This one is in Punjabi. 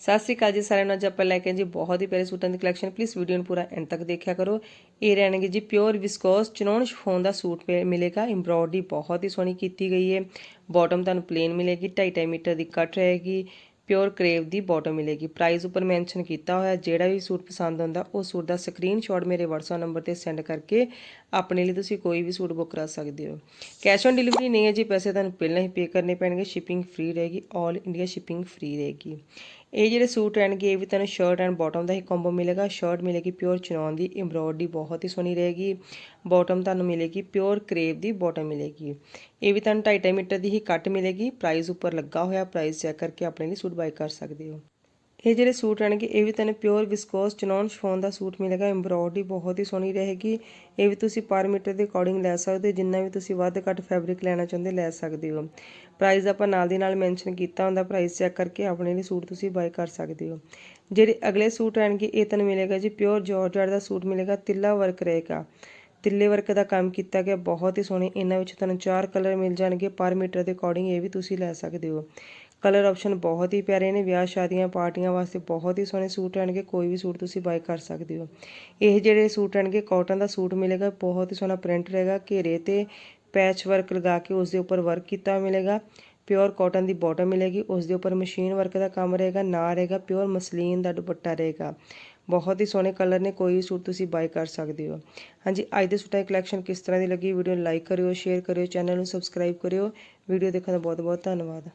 ਸਤਿ ਸ਼੍ਰੀ ਅਕਾਲ ਜੀ ਸਾਰਿਆਂ ਨੂੰ। ਅੱਜ ਆਪਾਂ ਲੈ ਕੇ ਜੀ ਬਹੁਤ ਹੀ ਪਿਆਰੇ ਸੂਟਾਂ ਦੀ ਕਲੈਕਸ਼ਨ ਪਲੀਜ਼ ਵੀਡੀਓ ਨੂੰ ਪੂਰਾ ਐਂਡ ਤੱਕ ਦੇਖਿਆ ਕਰੋ। ਇਹ ਰਹਿਣਗੇ ਜੀ ਪਿਓਰ ਵਿਸਕੋਸ ਚਨੋਨ ਸ਼ਫੋਨ ਦਾ ਸੂਟ ਪੇ- ਮਿਲੇਗਾ। ਐਮਬ੍ਰੋਇਡਰੀ ਬਹੁਤ ਹੀ ਸੋਹਣੀ ਕੀਤੀ ਗਈ ਹੈ। ਬਾਟਮ ਤੁਹਾਨੂੰ ਪਲੇਨ ਮਿਲੇਗੀ 2.5 ਮੀਟਰ ਦੀ ਕੱਟ ਰਹੇਗੀ। ਪਿਓਰ ਕਰੇਵ ਦੀ ਬਾਟਮ ਮਿਲੇਗੀ। ਪ੍ਰਾਈਸ ਉੱਪਰ ਮੈਂਸ਼ਨ ਕੀਤਾ ਹੋਇਆ, ਜਿਹੜਾ ਵੀ ਸੂਟ ਪਸੰਦ ਆਉਂਦਾ, ਉਹ ਸੂਟ ਦਾ ਸਕਰੀਨਸ਼ਾਟ ਮੇਰੇ WhatsApp ਨੰਬਰ ਤੇ ਸੈਂਡ ਕਰਕੇ ਆਪਣੇ ਲਈ ਤੁਸੀਂ ਕੋਈ ਵੀ ਸੂਟ ਬੁੱਕ ਕਰਾ ਸਕਦੇ ਹੋ। ਕੈਸ਼ ਔਨ ਡਿਲੀਵਰੀ ਨਹੀਂ ਹੈ ਜੀ, ਪੈਸੇ ਤੁਹਾਨੂੰ ਪਹਿਲਾਂ ਹੀ ਪੇ ਕਰਨੇ ਪੈਣਗੇ। ਸ਼ਿਪਿੰਗ ਫ੍ਰੀ ਰਹੇਗੀ 올 ਇੰਡੀਆ ਸ਼ਿਪਿੰਗ ਫ੍ਰੀ ਰਹੇਗੀ। ਇਹ ਜਿਹੜੇ ਸੂਟ ਰਹਿਣਗੇ ਇਹ ਵੀ ਤੁਹਾਨੂੰ ਸ਼ਰਟ ਐਂਡ ਬਾਟਮ ਦਾ ਹੀ ਕੰਬੋ ਮਿਲੇਗਾ। ਸ਼ਰਟ ਮਿਲੇਗੀ ਪਿਓਰ ਚਨੌਨ ਦੀ ਐਮਬ੍ਰੋਇਡਰੀ ਬਹੁਤ ਹੀ ਸੋਹਣੀ ਰਹੇਗੀ। ਬਾਟਮ ਤੁਹਾਨੂੰ ਮਿਲੇਗੀ ਪਿਓਰ ਕਰੇਪ ਦੀ ਬਾਟਮ ਮਿਲੇਗੀ। ਇਹ ਵੀ ਤੁਹਾਨੂੰ 2.5 ਮੀਟਰ ਦੀ ਹੀ ਕੱਟ ਮਿਲੇਗੀ। ਪ੍ਰਾਈਸ ਉੱਪਰ ਲੱਗਾ ਹੋਇਆ ਪ੍ਰਾਈਸ ਚੈੱਕ ਕਰਕੇ ਆਪਣੇ ਲਈ ਸੂਟ ਬਾਈ ਕਰ ਸਕਦੇ ਹੋ। ਇਹ ਜਿਹੜੇ ਸੂਟ ਰਹਿਣਗੇ, ਇਹ ਵੀ ਤੁਹਾਨੂੰ ਪਿਓਰ ਵਿਸਕੋਸ ਚਨੌਨ ਸ਼ਫੋਨ ਦਾ ਸੂਟ ਮਿਲੇਗਾ ਐਮਬ੍ਰੋਇਡਰੀ ਬਹੁਤ ਹੀ ਸੋਹਣੀ ਰਹੇਗੀ। ਇਹ ਵੀ ਤੁਸੀਂ ਪਰ ਮੀਟਰ ਦੇ ਅਕੋਰਡਿੰਗ ਲੈ ਸਕਦੇ ਹੋ, ਜਿੰਨਾ ਵੀ ਤੁਸੀਂ ਵੱਧ ਘੱਟ ਫੈਬਰਿਕ ਲੈਣਾ ਚਾਹੁੰਦੇ ਲੈ ਸਕਦੇ ਹੋ। ਪ੍ਰਾਈਸ ਆਪਾਂ ਨਾਲ ਦੀ ਨਾਲ ਮੈਂਸ਼ਨ ਕੀਤਾ ਹੁੰਦਾ ਪ੍ਰਾਈਸ ਚੈੱਕ ਕਰਕੇ ਆਪਣੇ ਲਈ ਸੂਟ ਤੁਸੀਂ ਬਾਈ ਕਰ ਸਕਦੇ ਹੋ। ਜਿਹੜੇ ਅਗਲੇ ਸੂਟ ਰਹਿਣਗੇ, ਇਹ ਤੁਹਾਨੂੰ ਮਿਲੇਗਾ ਜੀ ਪਿਓਰ ਜਾਰਜਟ ਦਾ ਸੂਟ ਮਿਲੇਗਾ, ਤਿੱਲਾ ਵਰਕ ਰਹੇਗਾ। ਤਿੱਲੇ ਵਰਕ ਦਾ ਕੰਮ ਕੀਤਾ ਗਿਆ, ਬਹੁਤ ਹੀ ਸੋਹਣੇ, ਇਹਨਾਂ ਵਿੱਚ ਤੁਹਾਨੂੰ ਚਾਰ ਕਲਰ ਮਿਲ ਜਾਣਗੇ ਪਰ ਮੀਟਰ ਦੇ ਅਕੋਰਡਿੰਗ ਇਹ ਵੀ ਤੁਸੀਂ ਲੈ ਸਕਦੇ ਹੋ। ਕਲਰ ਆਪਸ਼ਨ ਬਹੁਤ ਹੀ ਪਿਆਰੇ ਨੇ, ਵਿਆਹ ਸ਼ਾਦੀਆਂ ਪਾਰਟੀਆਂ ਵਾਸਤੇ ਬਹੁਤ ਹੀ ਸੋਹਣੇ ਸੂਟ ਰਹਿਣਗੇ, ਕੋਈ ਵੀ ਸੂਟ ਤੁਸੀਂ ਬਾਈ ਕਰ ਸਕਦੇ ਹੋ। ਇਹ ਜਿਹੜੇ ਸੂਟ ਰਹਿਣਗੇ ਕਾਟਨ ਦਾ ਸੂਟ ਮਿਲੇਗਾ, ਬਹੁਤ ਹੀ ਸੋਹਣਾ ਪ੍ਰਿੰਟ ਰਹੇਗਾ, ਘੇਰੇ ਤੇ ਪੈਚ ਵਰਕ ਲਗਾ ਕੇ ਉਸ ਦੇ ਉੱਪਰ ਵਰਕ ਕੀਤਾ ਮਿਲੇਗਾ ਪਿਓਰ ਕਾਟਨ ਦੀ ਬਾਟਮ ਮਿਲੇਗੀ ਉਸ ਦੇ ਉੱਪਰ ਮਸ਼ੀਨ ਵਰਕ ਦਾ ਕੰਮ ਰਹੇਗਾ, ਨਾ ਰਹੇਗਾ ਪਿਓਰ ਮਸਲੀਨ ਦਾ ਦੁਪੱਟਾ ਰਹੇਗਾ। ਬਹੁਤ ਹੀ ਸੋਹਣੇ ਕਲਰ ਨੇ, ਕੋਈ ਵੀ ਸੂਟ ਤੁਸੀਂ ਬਾਈ ਕਰ ਸਕਦੇ ਹੋ। ਹਾਂਜੀ, ਅੱਜ ਦੇ ਸੂਟਾਂ ਦੀ ਕਲੈਕਸ਼ਨ ਕਿਸ ਤਰ੍ਹਾਂ ਦੀ ਲੱਗੀ ਵੀਡੀਓ ਨੂੰ ਲਾਈਕ ਕਰਿਓ ਸ਼ੇਅਰ ਕਰਿਓ ਚੈਨਲ ਨੂੰ ਸਬਸਕ੍ਰਾਈਬ ਕਰਿਓ। ਵੀਡੀਓ ਦੇਖਣ ਦਾ ਬਹੁਤ ਬਹੁਤ ਧੰਨਵਾਦ।